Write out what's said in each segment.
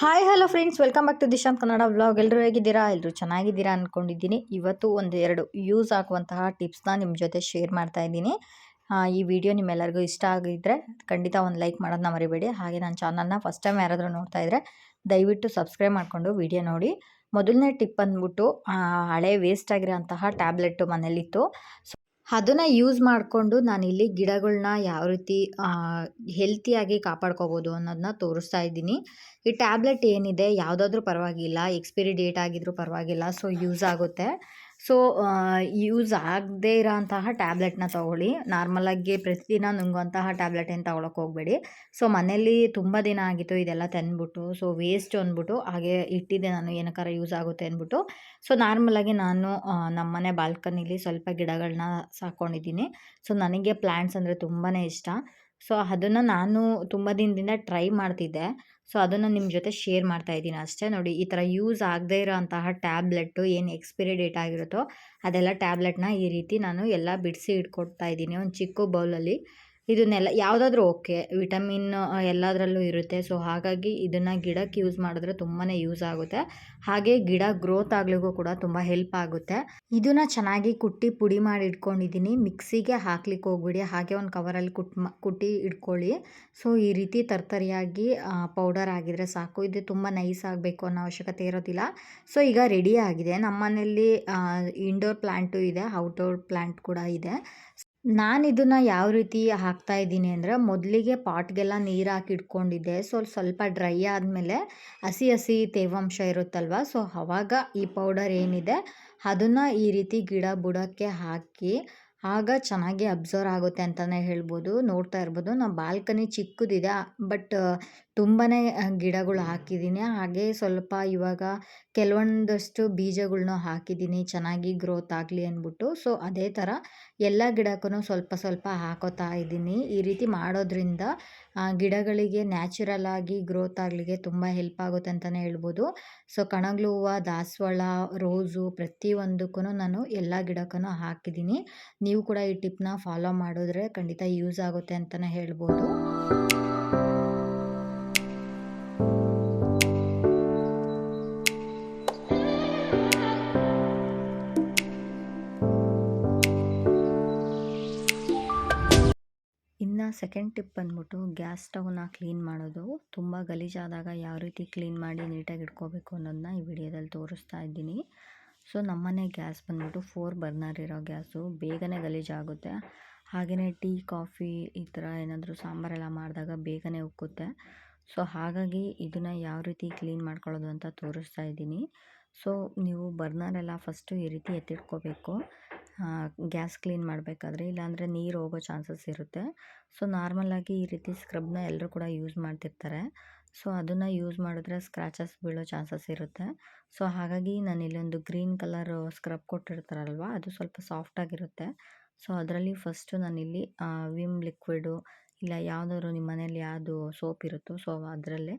Hi hello friends welcome back to Dishant Kannada vlog ಎಲ್ಲರೂ ಹೇಗಿದ್ದೀರಾ? ಎಲ್ಲರೂ ಚೆನ್ನಾಗಿದ್ದೀರಾ ಅಂದ್ಕೊಂಡಿದ್ದೀನಿ ಇವತ್ತು ಒಂದು ಎರಡು ಯೂಸ್ ಆಗುವಂತಹ ಟಿಪ್ಸ್ನ ನಿಮ್ಮ ಜೊತೆ ಶೇರ್ ಮಾಡ್ತಾ ಇದ್ದೀನಿ. ಈ ವಿಡಿಯೋ ನಿಮ್ಮೆಲ್ಲರಿಗೂ ಇಷ್ಟ ಆಗಿದ್ದರೆ ಖಂಡಿತ ಒಂದು ಲೈಕ್ ಮಾಡೋದನ್ನ ಮರಿಬೇಡಿ. ಹಾಗೆ ನನ್ನ ಚಾನಲ್ನ ಫಸ್ಟ್ ಟೈಮ್ ಯಾರಾದರೂ ನೋಡ್ತಾ ಇದ್ದರೆ ದಯವಿಟ್ಟು ಸಬ್ಸ್ಕ್ರೈಬ್ ಮಾಡಿಕೊಂಡು ವಿಡಿಯೋ ನೋಡಿ. ಮೊದಲನೇ ಟಿಪ್ ಅಂದ್ಬಿಟ್ಟು ಹಳೆ ವೇಸ್ಟ್ ಆಗಿರೋಂತಹ ಟ್ಯಾಬ್ಲೆಟ್ಟು ಮನೇಲಿತ್ತು. ಸೊ ಅದನ್ನು ಯೂಸ್ ಮಾಡಿಕೊಂಡು ನಾನಿಲ್ಲಿ ಗಿಡಗಳನ್ನ ಯಾವ ರೀತಿ ಹೆಲ್ತಿಯಾಗಿ ಕಾಪಾಡ್ಕೋಬೋದು ಅನ್ನೋದನ್ನ ತೋರಿಸ್ತಾ ಇದ್ದೀನಿ. ಈ ಟ್ಯಾಬ್ಲೆಟ್ ಏನಿದೆ, ಯಾವುದಾದ್ರೂ ಪರವಾಗಿಲ್ಲ ಎಕ್ಸ್ಪೈರಿ ಡೇಟ್ ಆಗಿದ್ರೂ ಪರವಾಗಿಲ್ಲ ಸೊ ಯೂಸ್ ಆಗುತ್ತೆ. ಸೊ ಯೂಸ್ ಆಗದೇ ಇರೋಂತಹ ಟ್ಯಾಬ್ಲೆಟ್ನ ತೊಗೊಳ್ಳಿ. ನಾರ್ಮಲಾಗಿ ಪ್ರತಿದಿನ ನುಂಗುವಂತಹ ಟ್ಯಾಬ್ಲೆಟ್ ಏನು ತೊಗೊಳಕ್ಕೆ ಹೋಗಬೇಡಿ. ಸೊ, ಮನೇಲಿ ತುಂಬ ದಿನ ಆಗಿತ್ತು, ಇದೆಲ್ಲ ತಂದ್ಬಿಟ್ಟು. ಸೊ ವೇಸ್ಟ್ ಅಂದ್ಬಿಟ್ಟು, ಹಾಗೆ ಇಟ್ಟಿದ್ದೆ ನಾನು, ಏನಕ್ಕಾರ ಯೂಸ್ ಆಗುತ್ತೆ ಅಂದ್ಬಿಟ್ಟು. ಸೊ ನಾರ್ಮಲಾಗಿ ನಾನು ನಮ್ಮ ನಮ್ಮನೆ ಬಾಲ್ಕನಿಲಿ ಸ್ವಲ್ಪ ಗಿಡಗಳನ್ನ ಸಾಕೊಂಡಿದ್ದೀನಿ. ಸೊ, ನನಗೆ ಪ್ಲ್ಯಾಂಟ್ಸ್ ಅಂದರೆ ತುಂಬಾ ಇಷ್ಟ. ಸೊ, ಅದನ್ನು ನಾನು ತುಂಬ ದಿನದಿಂದ ಟ್ರೈ ಮಾಡ್ತಿದ್ದೆ. ಸೊ ಅದನ್ನು ನಿಮ್ಮ ಜೊತೆ ಶೇರ್ ಮಾಡ್ತಾ ಇದ್ದೀನಿ ಅಷ್ಟೇ. ನೋಡಿ, ಈ ಥರ ಯೂಸ್ ಆಗದೇ ಇರೋಂತಹ ಟ್ಯಾಬ್ಲೆಟ್ಟು ಏನು ಎಕ್ಸ್ಪೈರಿ ಡೇಟ್ ಆಗಿರುತ್ತೋ ಅದೆಲ್ಲ ಟ್ಯಾಬ್ಲೆಟ್ನ ಈ ರೀತಿ ನಾನು ಎಲ್ಲ ಬಿಡಿಸಿ ಇಟ್ಕೊಡ್ತಾ ಇದ್ದೀನಿ. ಒಂದು ಚಿಕ್ಕ ಬೌಲಲ್ಲಿ ಇದನ್ನೆಲ್ಲ ಯಾವುದಾದ್ರೂ ಓಕೆ, ವಿಟಮಿನ್ ಎಲ್ಲದರಲ್ಲೂ ಇರುತ್ತೆ. ಸೊ, ಹಾಗಾಗಿ ಇದನ್ನು ಗಿಡಕ್ಕೆ ಯೂಸ್ ಮಾಡಿದ್ರೆ ತುಂಬಾ ಯೂಸ್ ಆಗುತ್ತೆ. ಹಾಗೆ ಗಿಡ ಗ್ರೋತ್ ಆಗಲಿಗೂ ಕೂಡ ತುಂಬ ಹೆಲ್ಪ್ ಆಗುತ್ತೆ. ಇದನ್ನು ಚೆನ್ನಾಗಿ ಕುಟ್ಟಿ ಪುಡಿ ಮಾಡಿ ಇಟ್ಕೊಂಡಿದ್ದೀನಿ. ಮಿಕ್ಸಿಗೆ ಹಾಕ್ಲಿಕ್ಕೆ ಹೋಗ್ಬಿಡಿ. ಹಾಗೆ ಒಂದು ಕವರಲ್ಲಿ ಕುಟ್ ಕುಟ್ಟಿ ಇಟ್ಕೊಳ್ಳಿ. ಸೊ, ಈ ರೀತಿ ತರ್ತರಿಯಾಗಿ ಪೌಡರ್ ಆಗಿದ್ರೆ ಸಾಕು. ಇದು ತುಂಬ ನೈಸ್ ಆಗಬೇಕು ಅನ್ನೋ ಅವಶ್ಯಕತೆ ಇರೋದಿಲ್ಲ. ಸೊ, ಈಗ ರೆಡಿ ಆಗಿದೆ. ನಮ್ಮ ಮನೆಯಲ್ಲಿ ಇಂಡೋರ್ ಪ್ಲ್ಯಾಂಟು ಇದೆ ಔಟ್ಡೋರ್ ಪ್ಲ್ಯಾಂಟ್ ಕೂಡ ಇದೆ. ನಾನು ಇದನ್ನ ಯಾವ ರೀತಿ ಹಾಕ್ತಾ ಇದ್ದೀನಿ ಅಂದರೆ ಮೊದಲಿಗೆ ಪಾಟ್ಗೆಲ್ಲ ನೀರು ಹಾಕಿ ಇಟ್ಕೊಂಡಿದ್ದೆ. ಸೊ ಸ್ವಲ್ಪ ಡ್ರೈ ಆದಮೇಲೆ ಹಸಿ ಹಸಿ ತೇವಾಂಶ ಇರುತ್ತಲ್ವ? ಸೊ ಆವಾಗ ಈ ಪೌಡರ್ ಏನಿದೆ ಅದನ್ನು ಈ ರೀತಿ ಗಿಡ ಬುಡಕ್ಕೆ ಹಾಕಿ ಆಗ ಚೆನ್ನಾಗಿ ಅಬ್ಸರ್ವ್ ಆಗುತ್ತೆ ಅಂತಲೇ ಹೇಳ್ಬೋದು. ನೋಡ್ತಾ ಇರ್ಬೋದು. ನಮ್ಮ ಬಾಲ್ಕನಿ ಚಿಕ್ಕದಿದೆ. ಬಟ್ ತುಂಬಾ ಗಿಡಗಳು ಹಾಕಿದ್ದೀನಿ. ಹಾಗೆ ಸ್ವಲ್ಪ ಇವಾಗ ಕೆಲವೊಂದಷ್ಟು ಬೀಜಗಳ್ನ ಹಾಕಿದ್ದೀನಿ. ಚೆನ್ನಾಗಿ ಗ್ರೋತ್ ಆಗಲಿ ಅಂದ್ಬಿಟ್ಟು. ಸೊ, ಅದೇ ಥರ ಎಲ್ಲ ಗಿಡಕ್ಕೂ ಸ್ವಲ್ಪ ಸ್ವಲ್ಪ ಹಾಕೋತಾ ಇದ್ದೀನಿ. ಈ ರೀತಿ ಮಾಡೋದ್ರಿಂದ ಗಿಡಗಳಿಗೆ ನ್ಯಾಚುರಲ್ ಆಗಿ ಗ್ರೋತ್ ಆಗಲಿಕ್ಕೆ ತುಂಬ ಹೆಲ್ಪ್ ಆಗುತ್ತೆ ಅಂತಲೇ ಹೇಳ್ಬೋದು. ಸೊ ಕಣಗ್ಲು ಹೂವು, ದಾಸವಾಳ, ರೋಸು ಪ್ರತಿಯೊಂದಕ್ಕೂ ನಾನು ಎಲ್ಲ ಗಿಡಕ್ಕೂ ಹಾಕಿದ್ದೀನಿ. ನೀವು ಕೂಡ ಈ ಟಿಪ್ನ ಫಾಲೋ ಮಾಡಿದ್ರೆ ಖಂಡಿತ ಯೂಸ್ ಆಗುತ್ತೆ ಅಂತಲೇ ಹೇಳ್ಬೋದು. ಸೆಕೆಂಡ್ ಟಿಪ್ ಬಂದ್ಬಿಟ್ಟು ಗ್ಯಾಸ್ ಸ್ಟವ್ನ ಕ್ಲೀನ್ ಮಾಡೋದು. ತುಂಬ ಗಲೀಜಾದಾಗ ಯಾವ ರೀತಿ ಕ್ಲೀನ್ ಮಾಡಿ ನೀಟಾಗಿ ಇಟ್ಕೋಬೇಕು ಅನ್ನೋದನ್ನ ಈ ವಿಡಿಯೋದಲ್ಲಿ ತೋರಿಸ್ತಾ ಇದ್ದೀನಿ. ಸೊ ನಮ್ಮನೆ ಗ್ಯಾಸ್ ಬಂದ್ಬಿಟ್ಟು ಫೋರ್ ಬರ್ನರ್ ಇರೋ ಗ್ಯಾಸು ಬೇಗನೆ ಗಲೀಜಾಗುತ್ತೆ. ಹಾಗೆಯೇ ಟೀ ಕಾಫಿ ಈ ಥರ ಏನಾದರೂ ಸಾಂಬಾರೆಲ್ಲ ಮಾಡಿದಾಗ ಬೇಗನೆ ಉಕ್ಕುತ್ತೆ. ಸೊ ಹಾಗಾಗಿ ಇದನ್ನು ಯಾವ ರೀತಿ ಕ್ಲೀನ್ ಮಾಡ್ಕೊಳ್ಳೋದು ಅಂತ ತೋರಿಸ್ತಾ ಇದ್ದೀನಿ. ಸೊ ನೀವು ಬರ್ನರೆಲ್ಲ ಫಸ್ಟು ಈ ರೀತಿ ಎತ್ತಿಟ್ಕೋಬೇಕು. ಗ್ಯಾಸ್ ಕ್ಲೀನ್ ಮಾಡಬೇಕಾದ್ರೆ ಇಲ್ಲಾಂದರೆ ನೀರು ಹೋಗೋ ಚಾನ್ಸಸ್ ಇರುತ್ತೆ. ಸೊ ನಾರ್ಮಲಾಗಿ ಈ ರೀತಿ ಸ್ಕ್ರಬ್ನ ಎಲ್ಲರೂ ಕೂಡ ಯೂಸ್ ಮಾಡ್ತಿರ್ತಾರೆ. ಸೊ, ಅದನ್ನು ಯೂಸ್ ಮಾಡಿದ್ರೆ ಸ್ಕ್ರ್ಯಾಚಸ್ ಬೀಳೋ ಚಾನ್ಸಸ್ ಇರುತ್ತೆ. ಸೊ, ಹಾಗಾಗಿ ನಾನು ಇಲ್ಲೊಂದು ಗ್ರೀನ್ ಕಲರ್ ಸ್ಕ್ರಬ್ ಕೊಟ್ಟಿರ್ತಾರಲ್ವ, ಅದು ಸ್ವಲ್ಪ ಸಾಫ್ಟಾಗಿರುತ್ತೆ ಸೊ, ಅದರಲ್ಲಿ ಫಸ್ಟು ನಾನಿಲ್ಲಿ ವಿಮ್ ಲಿಕ್ವಿಡು ಇಲ್ಲ ಯಾವುದಾದ್ರು ನಿಮ್ಮ ಮನೇಲಿ ಯಾವುದು ಸೋಪ್ ಇರುತ್ತೋ, ಸೊ, ಅದರಲ್ಲೇ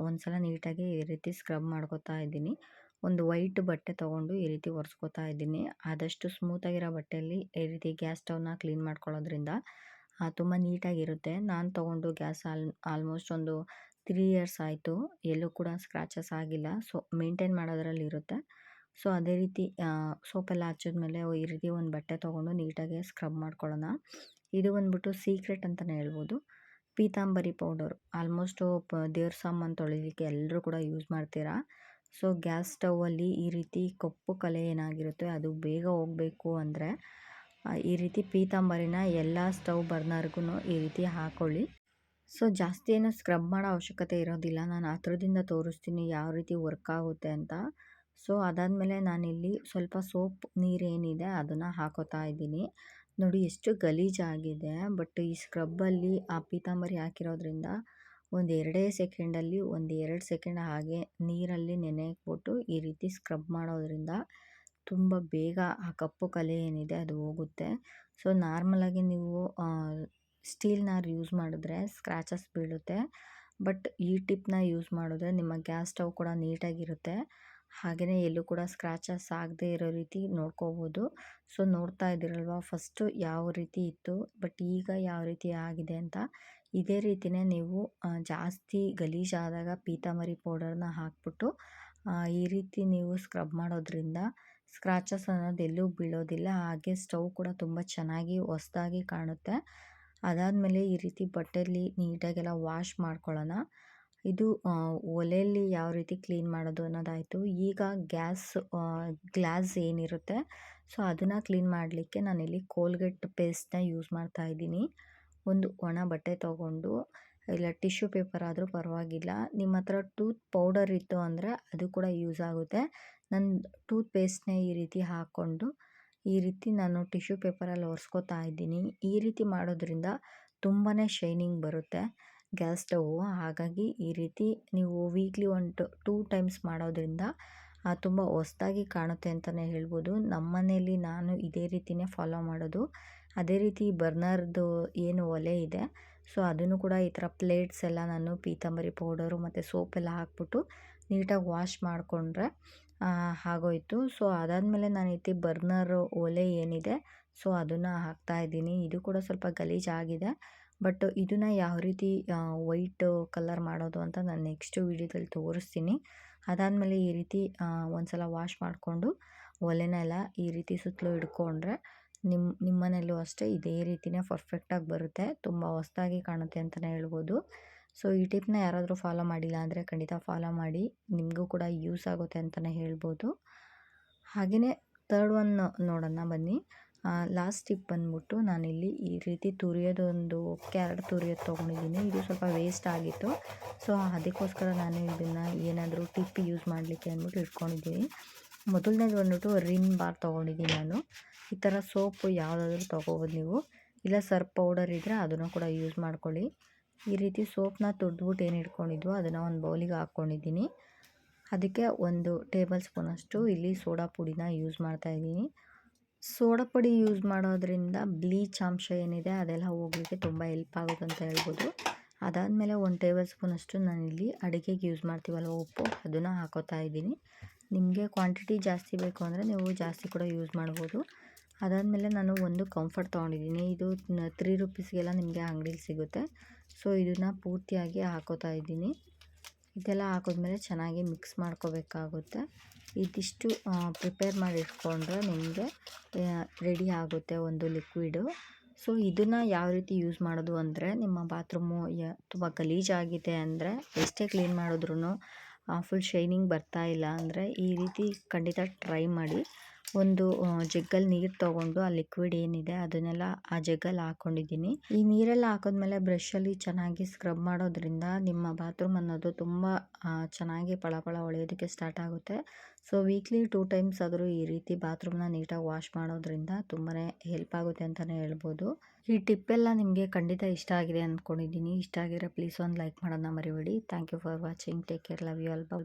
ಒಂದು ಸಲ ನೀಟಾಗಿ ಈ ರೀತಿ ಸ್ಕ್ರಬ್ ಮಾಡ್ಕೋತಾ ಇದ್ದೀನಿ. ಒಂದು ವೈಟ್ ಬಟ್ಟೆ ತೊಗೊಂಡು ಈ ರೀತಿ ಒರೆಸ್ಕೊತಾ ಇದ್ದೀನಿ. ಆದಷ್ಟು ಸ್ಮೂತಾಗಿರೋ ಬಟ್ಟೆಯಲ್ಲಿ ಈ ರೀತಿ ಗ್ಯಾಸ್ ಸ್ಟವ್ನ ಕ್ಲೀನ್ ಮಾಡ್ಕೊಳ್ಳೋದ್ರಿಂದ ತುಂಬ ನೀಟಾಗಿರುತ್ತೆ. ನಾನು ತೊಗೊಂಡು ಗ್ಯಾಸ್ ಆಲ್, ಆಲ್ಮೋಸ್ಟ್ ಒಂದು ತ್ರೀ ಇಯರ್ಸ್ ಆಯಿತು. ಎಲ್ಲೂ ಕೂಡ ಸ್ಕ್ರ್ಯಾಚಸ್ ಆಗಿಲ್ಲ. ಸೊ ಮೇಂಟೈನ್ ಮಾಡೋದ್ರಲ್ಲಿ ಇರುತ್ತೆ. ಸೊ, ಅದೇ ರೀತಿ ಸೋಪೆಲ್ಲ ಹಚ್ಚಿದ್ಮೇಲೆ ಈ ರೀತಿ ಒಂದು ಬಟ್ಟೆ ತೊಗೊಂಡು ನೀಟಾಗಿ ಸ್ಕ್ರಬ್ ಮಾಡ್ಕೊಳ್ಳೋಣ. ಇದು ಬಂದ್ಬಿಟ್ಟು ಸೀಕ್ರೆಟ್ ಅಂತಲೇ ಹೇಳ್ಬೋದು. ಪೀತಾಂಬರಿ ಪೌಡರ್ ಆಲ್ಮೋಸ್ಟು ದೇವ್ರ ಸಾಮಾನು ತೊಳಿಲಿಕ್ಕೆ ಎಲ್ಲರೂ ಕೂಡ ಯೂಸ್ ಮಾಡ್ತೀರಾ? ಸೊ, ಗ್ಯಾಸ್ ಸ್ಟವಲ್ಲಿ ಈ ರೀತಿ ಕಪ್ಪು ಕಲೆ ಏನಾಗಿರುತ್ತೆ, ಅದು ಬೇಗ ಹೋಗಬೇಕು ಅಂದರೆ ಈ ರೀತಿ ಪೀತಾಂಬರಿನ ಎಲ್ಲ ಸ್ಟವ್ ಬರ್ನರ್ಗೂ ಈ ರೀತಿ ಹಾಕ್ಕೊಳ್ಳಿ ಸೊ, ಜಾಸ್ತಿ ಏನು ಸ್ಕ್ರಬ್ ಮಾಡೋ ಅವಶ್ಯಕತೆ ಇರೋದಿಲ್ಲ. ನಾನು ಹತ್ರದಿಂದ ತೋರಿಸ್ತೀನಿ ಯಾವ ರೀತಿ ವರ್ಕ್ ಆಗುತ್ತೆ ಅಂತ. ಸೊ, ಅದಾದಮೇಲೆ ನಾನಿಲ್ಲಿ ಸ್ವಲ್ಪ ಸೋಪ್ ನೀರೇನಿದೆ ಅದನ್ನು ಹಾಕೋತಾ ಇದ್ದೀನಿ. ನೋಡಿ, ಎಷ್ಟು ಗಲೀಜಾಗಿದೆ, ಬಟ್ ಈ ಸ್ಕ್ರಬ್ಬಲ್ಲಿ ಆ ಪೀತಾಂಬರಿ ಹಾಕಿರೋದ್ರಿಂದ ಒಂದು ಎರಡೇ ಸೆಕೆಂಡಲ್ಲಿ ಒಂದು ಎರಡು ಸೆಕೆಂಡ್ ಹಾಗೆ ನೀರಲ್ಲಿ ನೆನೆಕ್ಬಿಟ್ಟು ಈ ರೀತಿ ಸ್ಕ್ರಬ್ ಮಾಡೋದ್ರಿಂದ ತುಂಬ ಬೇಗ ಆ ಕಪ್ಪು ಕಲೆ ಏನಿದೆ ಅದು ಹೋಗುತ್ತೆ. ಸೊ ನಾರ್ಮಲಾಗಿ ನೀವು ಸ್ಟೀಲ್ ನಾರು ಯೂಸ್ ಮಾಡಿದ್ರೆ ಸ್ಕ್ರ್ಯಾಚಸ್ ಬೀಳುತ್ತೆ. ಬಟ್ ಈ ಟಿಪ್ನ ಯೂಸ್ ಮಾಡಿದ್ರೆ ನಿಮ್ಮ ಗ್ಯಾಸ್ ಸ್ಟವ್ ಕೂಡ ನೀಟಾಗಿರುತ್ತೆ ಹಾಗೆಯೇ ಎಲ್ಲೂ ಕೂಡ ಸ್ಕ್ರ್ಯಾಚಸ್ ಆಗದೆ ಇರೋ ರೀತಿ ನೋಡ್ಕೋಬೋದು. ಸೊ ನೋಡ್ತಾ ಇದ್ದೀರಲ್ವ? ಫಸ್ಟು ಯಾವ ರೀತಿ ಇತ್ತು? ಬಟ್ ಈಗ ಯಾವ ರೀತಿ ಆಗಿದೆ ಅಂತ? ಇದೇ ರೀತಿಯೇ ನೀವು ಜಾಸ್ತಿ ಗಲೀಜಾದಾಗ ಪೀತಾಮರಿ ಪೌಡರ್ನ ಹಾಕ್ಬಿಟ್ಟು ಈ ರೀತಿ ನೀವು ಸ್ಕ್ರಬ್ ಮಾಡೋದ್ರಿಂದ ಸ್ಕ್ರಾಚಸ್ ಅನ್ನೋದು ಎಲ್ಲೂ ಬೀಳೋದಿಲ್ಲ. ಹಾಗೆ ಸ್ಟವ್ ಕೂಡ ತುಂಬ ಚೆನ್ನಾಗಿ ಹೊಸದಾಗಿ ಕಾಣುತ್ತೆ. ಅದಾದಮೇಲೆ ಈ ರೀತಿ ಬಟ್ಟೆಯಲ್ಲಿ ನೀಟಾಗೆಲ್ಲ ವಾಶ್ ಮಾಡ್ಕೊಳ್ಳೋಣ. ಇದು ಒಲೆಯಲ್ಲಿ ಯಾವ ರೀತಿ ಕ್ಲೀನ್ ಮಾಡೋದು ಅನ್ನೋದಾಯಿತು. ಈಗ ಗ್ಯಾಸ್ ಗ್ಲಾಸ್ ಏನಿರುತ್ತೆ, ಸೊ ಅದನ್ನು ಕ್ಲೀನ್ ಮಾಡಲಿಕ್ಕೆ ನಾನಿಲ್ಲಿ ಕೋಲ್ಗೆಟ್ ಪೇಸ್ಟ್ನ ಯೂಸ್ ಮಾಡ್ತಾ ಇದ್ದೀನಿ. ಒಂದು ಒಣ ಬಟ್ಟೆ ತೊಗೊಂಡು, ಇಲ್ಲ ಟಿಶ್ಯೂ ಪೇಪರ್ ಆದರೂ ಪರವಾಗಿಲ್ಲ. ನಿಮ್ಮ ಹತ್ರ ಟೂತ್ ಪೌಡರ್ ಇತ್ತು ಅಂದರೆ ಅದು ಕೂಡ ಯೂಸ್ ಆಗುತ್ತೆ. ನನ್ನ ಟೂತ್ ಪೇಸ್ಟ್ನ ಈ ರೀತಿ ಹಾಕ್ಕೊಂಡು, ಈ ರೀತಿ ನಾನು ಟಿಶ್ಯೂ ಪೇಪರಲ್ಲಿ ಒರೆಸ್ಕೋತಾ ಇದ್ದೀನಿ. ಈ ರೀತಿ ಮಾಡೋದ್ರಿಂದ ತುಂಬಾ ಶೈನಿಂಗ್ ಬರುತ್ತೆ. ಗ್ಯಾಸ್ ಸ್ಟವ್ವು ಹಾಗಾಗಿ ಈ ರೀತಿ ನೀವು ವೀಕ್ಲಿ ಒನ್ ಟು ಟೈಮ್ಸ್ ಮಾಡೋದ್ರಿಂದ ತುಂಬ ಹೊಸ್ದಾಗಿ ಕಾಣುತ್ತೆ ಅಂತಲೇ ಹೇಳ್ಬೋದು. ನಮ್ಮ ಮನೆಯಲ್ಲಿ ನಾನು ಇದೇ ರೀತಿಯೇ ಫಾಲೋ ಮಾಡೋದು. ಅದೇ ರೀತಿ ಬರ್ನರ್ದು ಏನು ಒಲೆ ಇದೆ, ಸೊ ಅದನ್ನು ಕೂಡ ಈ ಥರ ಪ್ಲೇಟ್ಸ್ ಎಲ್ಲ ನಾನು ಪೀತಂಬರಿ ಪೌಡರು ಮತ್ತು ಸೋಪೆಲ್ಲ ಹಾಕ್ಬಿಟ್ಟು ನೀಟಾಗಿ ವಾಶ್ ಮಾಡಿಕೊಂಡ್ರೆ ಆಗೋಯ್ತು. ಸೊ ಅದಾದಮೇಲೆ ನಾನು ರೀತಿ ಬರ್ನರ್ ಒಲೆ ಏನಿದೆ, ಸೊ ಅದನ್ನು ಹಾಕ್ತಾಯಿದ್ದೀನಿ ಇದು ಕೂಡ ಸ್ವಲ್ಪ ಗಲೀಜಾಗಿದೆ. ಬಟ್ ಇದನ್ನು ಯಾವ ರೀತಿ ವೈಟ್ ಕಲರ್ ಮಾಡೋದು ಅಂತ ನಾನು ನೆಕ್ಸ್ಟ್ ವೀಡಿಯೋದಲ್ಲಿ ತೋರಿಸ್ತೀನಿ. ಅದಾದಮೇಲೆ ಈ ರೀತಿ ಒಂದು ಸಲ ವಾಶ್ ಮಾಡಿಕೊಂಡು ಒಲೆನೆಲ್ಲ ಈ ರೀತಿ ಸುತ್ತಲೂ ಹಿಡ್ಕೊಂಡ್ರೆ ನಿಮ್ಮ ಮನೆಯಲ್ಲೂ ಅಷ್ಟೇ ಇದೇ ರೀತಿಯೇ ಪರ್ಫೆಕ್ಟಾಗಿ ಬರುತ್ತೆ. ತುಂಬ ಹೊಸ್ದಾಗಿ ಕಾಣುತ್ತೆ ಅಂತಲೇ ಹೇಳ್ಬೋದು. ಸೊ ಈ ಟಿಪ್ನ ಯಾರಾದರೂ ಫಾಲೋ ಮಾಡಿಲ್ಲ ಅಂದರೆ ಖಂಡಿತ ಫಾಲೋ ಮಾಡಿ. ನಿಮಗೂ ಕೂಡ ಯೂಸ್ ಆಗುತ್ತೆ ಅಂತಲೇ ಹೇಳ್ಬೋದು. ಹಾಗೆಯೇ ತರ್ಡ್ ಒನ್ ನೋಡೋಣ ಬನ್ನಿ. ಲಾಸ್ಟ್ ಟಿಪ್ ಬಂದ್ಬಿಟ್ಟು ನಾನಿಲ್ಲಿ ಈ ರೀತಿ ತುರಿಯೋದೊಂದು ಕ್ಯಾರೆಟ್ ತುರಿಯೋದು ತೊಗೊಂಡಿದ್ದೀನಿ. ಇದು ಸ್ವಲ್ಪ ವೇಸ್ಟ್ ಆಗಿತ್ತು. ಸೊ ಅದಕ್ಕೋಸ್ಕರ ನಾನು ಇದನ್ನು ಏನಾದರೂ ಟಿಪ್ ಯೂಸ್ ಮಾಡಲಿಕ್ಕೆ ಅಂದ್ಬಿಟ್ಟು ಇಟ್ಕೊಂಡಿದ್ದೀನಿ. ಮೊದಲನೇದು ಬಂದ್ಬಿಟ್ಟು ರಿನ್ ಬಾರ್ ತೊಗೊಂಡಿದ್ದೀನಿ ನಾನು. ಈ ಥರ ಸೋಪು ಯಾವುದಾದ್ರೂ ತೊಗೋಬೋದು ನೀವು. ಇಲ್ಲ ಸರ್ಪ್ ಪೌಡರ್ ಇದ್ದರೆ ಅದನ್ನು ಕೂಡ ಯೂಸ್ ಮಾಡ್ಕೊಳ್ಳಿ. ಈ ರೀತಿ ಸೋಪ್ನ ತುರಿದ್ಬಿಟ್ಟು ಏನು ಇಟ್ಕೊಂಡಿದ್ವೋ ಅದನ್ನು ಒಂದು ಬೌಲಿಗೆ ಹಾಕ್ಕೊಂಡಿದ್ದೀನಿ ಅದಕ್ಕೆ ಒಂದು ಟೇಬಲ್ ಸ್ಪೂನಷ್ಟು ಇಲ್ಲಿ ಸೋಡಾ ಪುಡಿನ ಯೂಸ್ ಮಾಡ್ತಾಯಿದ್ದೀನಿ ಸೋಡಾ ಪುಡಿ ಯೂಸ್ ಮಾಡೋದ್ರಿಂದ ಬ್ಲೀಚ್ ಅಂಶ ಏನಿದೆ ಅದೆಲ್ಲ ಹೋಗಲಿಕ್ಕೆ ತುಂಬ ಹೆಲ್ಪ್ ಆಗುತ್ತೆ ಅಂತ ಹೇಳ್ಬೋದು. ಅದಾದಮೇಲೆ ಒಂದು ಟೇಬಲ್ ಸ್ಪೂನಷ್ಟು ನಾನಿಲ್ಲಿ ಅಡುಗೆಗೆ ಯೂಸ್ ಮಾಡ್ತೀವಲ್ಲ ಉಪ್ಪು, ಅದನ್ನು ಹಾಕೋತಾ ಇದ್ದೀನಿ. ನಿಮಗೆ ಕ್ವಾಂಟಿಟಿ ಜಾಸ್ತಿ ಬೇಕು ಅಂದರೆ ನೀವು ಜಾಸ್ತಿ ಕೂಡ ಯೂಸ್ ಮಾಡ್ಬೋದು. ಅದಾದಮೇಲೆ ನಾನು ಒಂದು ಕಂಫರ್ಟ್ ತೊಗೊಂಡಿದ್ದೀನಿ. ಇದು ತ್ರೀ ರುಪೀಸ್ಗೆಲ್ಲ ನಿಮಗೆ ಅಂಗಡೀಲಿ ಸಿಗುತ್ತೆ. ಸೊ, ಇದನ್ನು ಪೂರ್ತಿಯಾಗಿ ಹಾಕೋತಾ ಇದ್ದೀನಿ. ಇದೆಲ್ಲ ಹಾಕಿದ್ಮೇಲೆ ಚೆನ್ನಾಗಿ ಮಿಕ್ಸ್ ಮಾಡ್ಕೋಬೇಕಾಗುತ್ತೆ. ಇದಿಷ್ಟು ಪ್ರಿಪೇರ್ ಮಾಡಿ ಇಟ್ಕೊಂಡ್ರೆ ನಿಮಗೆ ರೆಡಿ ಆಗುತ್ತೆ ಒಂದು ಲಿಕ್ವಿಡು ಸೊ ಇದನ್ನು ಯಾವ ರೀತಿ ಯೂಸ್ ಮಾಡೋದು ಅಂದರೆ, ನಿಮ್ಮ ಬಾತ್ರೂಮು ತುಂಬ ಗಲೀಜಾಗಿದೆ ಅಂದರೆ, ಎಷ್ಟೇ ಕ್ಲೀನ್ ಮಾಡಿದ್ರೂ ಫುಲ್ ಶೈನಿಂಗ್ ಬರ್ತಾ ಇಲ್ಲ ಅಂದರೆ ಈ ರೀತಿ ಖಂಡಿತ ಟ್ರೈ ಮಾಡಿ. ಒಂದು ಜಗ್ಗಲ್ಲಿ ನೀರು ತೊಗೊಂಡು ಆ ಲಿಕ್ವಿಡ್ ಏನಿದೆ ಅದನ್ನೆಲ್ಲ ಆ ಜಗ್ಗಲ್ಲಿ ಹಾಕ್ಕೊಂಡಿದ್ದೀನಿ ಈ ನೀರೆಲ್ಲ ಹಾಕಿದ್ಮೇಲೆ ಬ್ರಷಲ್ಲಿ ಚೆನ್ನಾಗಿ ಸ್ಕ್ರಬ್ ಮಾಡೋದ್ರಿಂದ ನಿಮ್ಮ ಬಾತ್ರೂಮ್ ಅನ್ನೋದು ತುಂಬ ಚೆನ್ನಾಗಿ ಪಳಪಳ ಹೊಳೆಯೋದಕ್ಕೆ ಸ್ಟಾರ್ಟ್ ಆಗುತ್ತೆ. ಸೊ ವೀಕ್ಲಿ ಟೂ ಟೈಮ್ಸ್ ಆದರೂ ಈ ರೀತಿ ಬಾತ್ರೂಮ್ನ ನೀಟಾಗಿ ವಾಶ್ ಮಾಡೋದ್ರಿಂದ ತುಂಬಾ ಹೆಲ್ಪ್ ಆಗುತ್ತೆ ಅಂತಲೇ ಹೇಳ್ಬೋದು. ಈ ಟಿಪ್ಪೆಲ್ಲ ನಿಮಗೆ ಖಂಡಿತ ಇಷ್ಟ ಆಗಿದೆ ಅಂದ್ಕೊಂಡಿದ್ದೀನಿ. ಇಷ್ಟ ಆಗಿರೋ ಪ್ಲೀಸ್ ಒಂದು ಲೈಕ್ ಮಾಡೋದನ್ನ ಮರಿಬೇಡಿ. Thank you for watching take care love you all bye